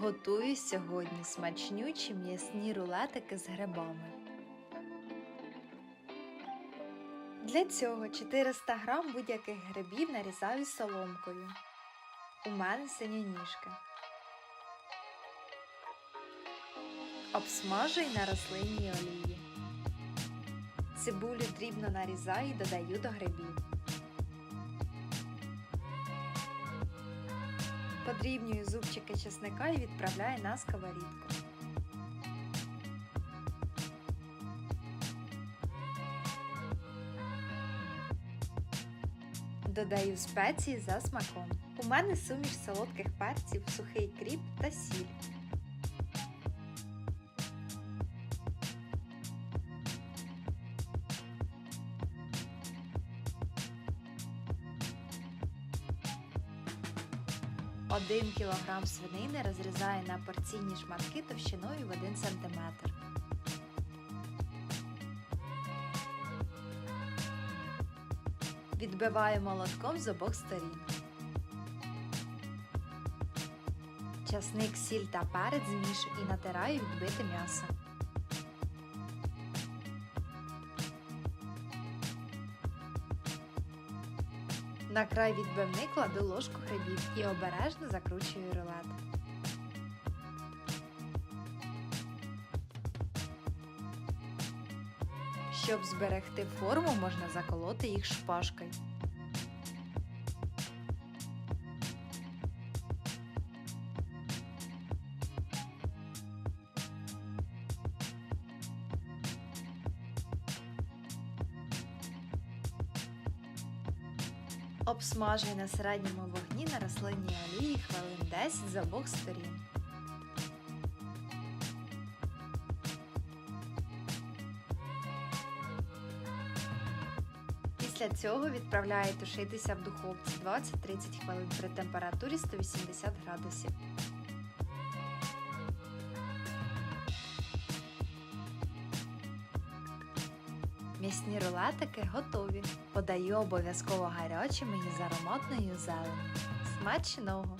Готую сьогодні смачнючі м'ясні рулетики з грибами. Для цього 400 г будь-яких грибів нарізаю соломкою. У мене синініжка. Обсмажую на рослинній олії. Цибулю дрібно нарізаю і додаю до грибів. Подрібнюю зубчики чесника і відправляє на сковорідку. Додаю спеції за смаком. У мене суміш солодких перців, сухий кріп та сіль. Один кілограм свинини розрізаю на порційні шматки товщиною в 1 см. Відбиваю молотком з обох сторін. Часник, сіль та перець змішую і натираю відбите м'ясо. На край відбивни кладу ложку грибів і обережно закручую рулет. Щоб зберегти форму, можна заколоти їх шпажкою. Обсмажую на середньому вогні на рослинній олії хвилин 10 з обох сторін. Після цього відправляє тушитися в духовці 20-30 хвилин при температурі 180 градусів. М'ясні рулетики готові. Подаю обов'язково гарячими і з ароматною зеленю. Смачного!